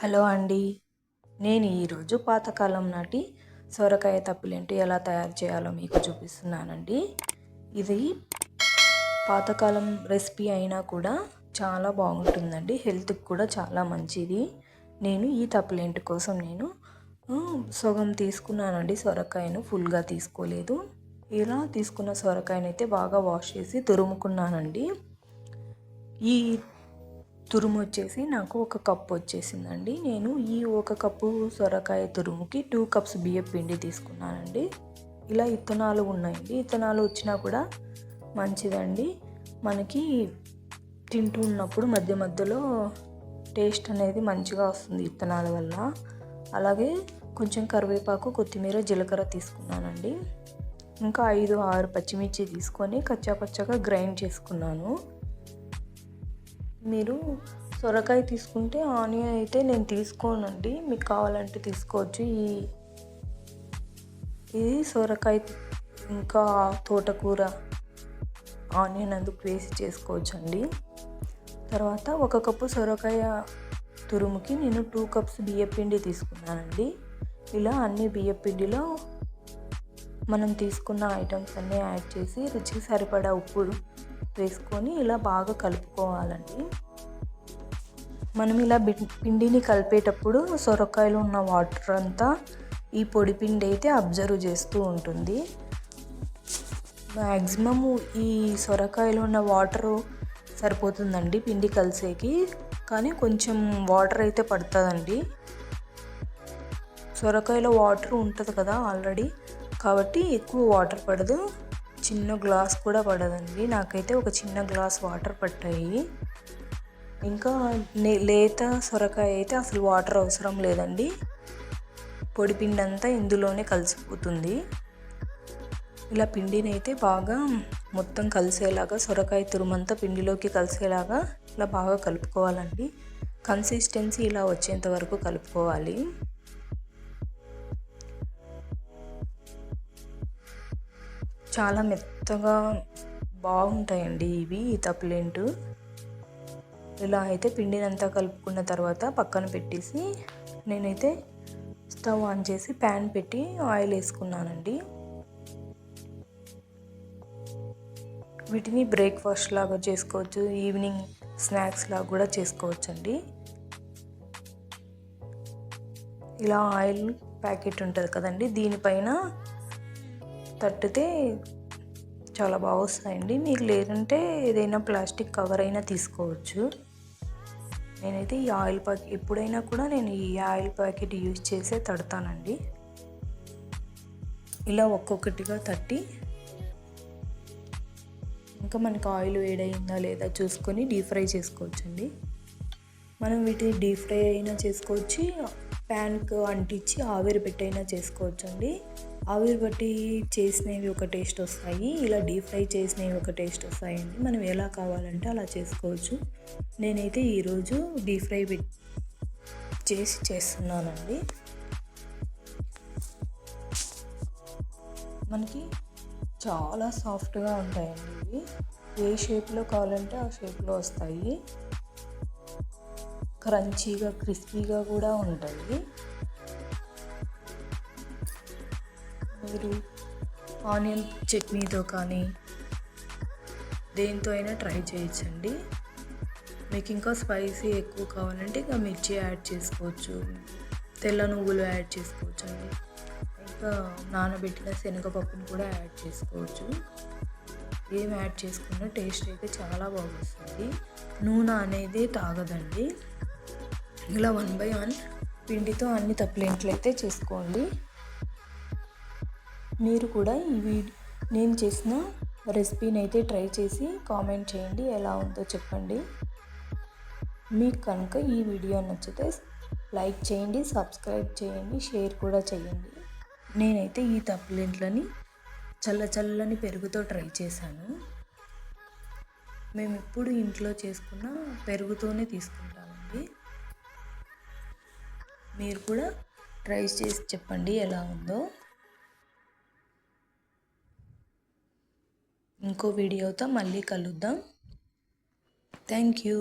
Hello అండి. నేను ఈరోజు పాతకాలం నాటి సొరకాయ తప్పులేంటి ఎలా తయారు చేయాలో మీకు చూపిస్తున్నానండి. ఇది పాతకాలం రెసిపీ అయినా కూడా చాలా బాగుంటుందండి. హెల్త్కి కూడా చాలా మంచిది. నేను ఈ తప్పులేంటి కోసం నేను సగం తీసుకున్నానండి. సొరకాయను ఫుల్గా తీసుకోలేదు. ఇలా తీసుకున్న సొరకాయనైతే బాగా వాష్ చేసి తురుముకున్నానండి. ఈ తురుము వచ్చేసి నాకు ఒక కప్పు వచ్చేసిందండి. నేను ఈ ఒక కప్పు సొరకాయ తురుముకి టూ కప్స్ బియ్యం పిండి తీసుకున్నానండి. ఇలా ఇత్తనాలు ఉన్నాయండి. ఇత్తనాలు వచ్చినా కూడా మంచిదండి. మనకి తింటూ ఉన్నప్పుడు మధ్య మధ్యలో టేస్ట్ అనేది మంచిగా వస్తుంది ఇత్తనాల వల్ల. అలాగే కొంచెం కరివేపాకు కొత్తిమీర జీలకర్ర తీసుకున్నానండి. ఇంకా ఐదు ఆరు పచ్చిమిర్చి తీసుకొని కచ్చాపచ్చగా గ్రైండ్ చేసుకున్నాను. మీరు సొరకాయ తీసుకుంటే ఆనియన్ అయితే నేను తీసుకోనండి. మీకు కావాలంటే తీసుకోవచ్చు. ఈ ఇది సొరకాయ ఇంకా తోటకూర ఆనియన్ అందుకు వేసి చేసుకోవచ్చు అండి తర్వాత ఒక కప్పు సొరకాయ తురుముకి నేను టూ కప్స్ బియ్యపిండి తీసుకున్నానండి. ఇలా అన్ని బియ్యపిండిలో మనం తీసుకున్న ఐటమ్స్ అన్నీ యాడ్ చేసి రుచికి సరిపడా ఉప్పు వేసుకొని ఇలా బాగా కలుపుకోవాలండి. మనం ఇలా పిండిని కలిపేటప్పుడు సొరకాయలు ఉన్న వాటర్ అంతా ఈ పొడి పిండి అయితే అబ్జర్వ్ చేస్తూ ఉంటుంది. మ్యాక్సిమమ్ ఈ సొరకాయలు ఉన్న వాటరు సరిపోతుందండి పిండి కలిసేకి కానీ కొంచెం వాటర్ అయితే పడుతుందండి. సొరకాయలో వాటర్ ఉంటుంది కదా ఆల్రెడీ. కాబట్టి ఎక్కువ వాటర్ పడదు. చిన్న గ్లాస్ కూడా పడదండి. నాకైతే ఒక చిన్న గ్లాస్ వాటర్ పట్టాయి. ఇంకా లేత సొరకాయ అయితే అసలు వాటర్ అవసరం లేదండి. పొడి పిండి అంతా ఇందులోనే కలిసిపోతుంది. ఇలా పిండిని అయితే బాగా మొత్తం కలిసేలాగా సొరకాయ తురుమంతా పిండిలోకి కలిసేలాగా ఇలా బాగా కలుపుకోవాలండి. కన్సిస్టెన్సీ ఇలా వచ్చేంత వరకు కలుపుకోవాలి. చాలా మెత్తగా బాగుంటాయండి ఇవి ఈ తప్పులేంటు ఇలా అయితే పిండిని అంతా కలుపుకున్న తర్వాత పక్కన పెట్టేసి నేనైతే స్టవ్ ఆన్ చేసి ప్యాన్ పెట్టి ఆయిల్ వేసుకున్నానండి. వీటిని బ్రేక్ఫాస్ట్ లాగా చేసుకోవచ్చు ఈవినింగ్ స్నాక్స్ లాగా కూడా చేసుకోవచ్చు అండి ఇలా ఆయిల్ ప్యాకెట్ ఉంటుంది కదండి దీనిపైన తట్టితే చాలా బాగా వస్తాయండి. మీకు లేదంటే ఏదైనా ప్లాస్టిక్ కవర్ అయినా తీసుకోవచ్చు. నేనైతే ఈ ఆయిల్ ప్యాకెట్ ఎప్పుడైనా కూడా నేను ఈ ఆయిల్ ప్యాకెట్ యూజ్ చేసే తడతానండి. ఇలా ఒక్కొక్కటిగా తట్టి ఇంకా మనకు ఆయిల్ వేడైందా లేదా చూసుకొని డీప్ ఫ్రై చేసుకోవచ్చండి. మనం వీటిని డీప్ ఫ్రై అయినా చేసుకోవచ్చు ప్యాన్కు అంటించి ఆవిరి పెట్టైనా చేసుకోవచ్చండి. ఆవిరి బట్టి చేసినవి ఒక టేస్ట్ వస్తాయి ఇలా డీప్ ఫ్రై చేసినవి ఒక టేస్ట్ వస్తాయండి. మనం ఎలా కావాలంటే అలా చేసుకోవచ్చు. నేనైతే ఈరోజు డీప్ ఫ్రై చేసి చేస్తున్నానండి. మనకి చాలా సాఫ్ట్గా ఉంటాయండి. ఇవి ఏ షేప్లో కావాలంటే ఆ షేప్లో వస్తాయి. క్రంచీగా క్రిస్పీగా కూడా ఉంటాయి. మీరు ఆనియన్ చట్నీతో కానీ దేంతో అయినా ట్రై చేయొచ్చండి. మీకు ఇంకా స్పైసీ ఎక్కువ కావాలంటే ఇంకా మిర్చి యాడ్ చేసుకోవచ్చు తెల్ల నువ్వులు యాడ్ చేసుకోవచ్చు అండి ఇంకా నానబెట్టిన శనగపప్పును కూడా యాడ్ చేసుకోవచ్చు. ఏం యాడ్ చేసుకున్నా టేస్ట్ అయితే చాలా బాగుంటుంది నూనె అనేది తాగదండి. ఇలా వన్ బై వన్ పిండితో అన్ని తప్పులేంట్లయితే చేసుకోండి. మీరు కూడా ఈ నేను చేసిన రెసిపీని అయితే ట్రై చేసి కామెంట్ చేయండి ఎలా ఉందో చెప్పండి. మీకు కనుక ఈ వీడియో నచ్చితే లైక్ చేయండి సబ్స్క్రైబ్ చేయండి షేర్ కూడా చేయండి. నేనైతే ఈ తప్పులింట్లని చల్ల చల్లని పెరుగుతో ట్రై చేశాను. మేము ఎప్పుడు ఇంట్లో చేసుకున్న పెరుగుతోనే తీసుకుంటామండి. మీరు కూడా ట్రై చేసి చెప్పండి ఎలా ఉందో. ఇంకో వీడియోతో మళ్ళీ కలుద్దాం. Thank you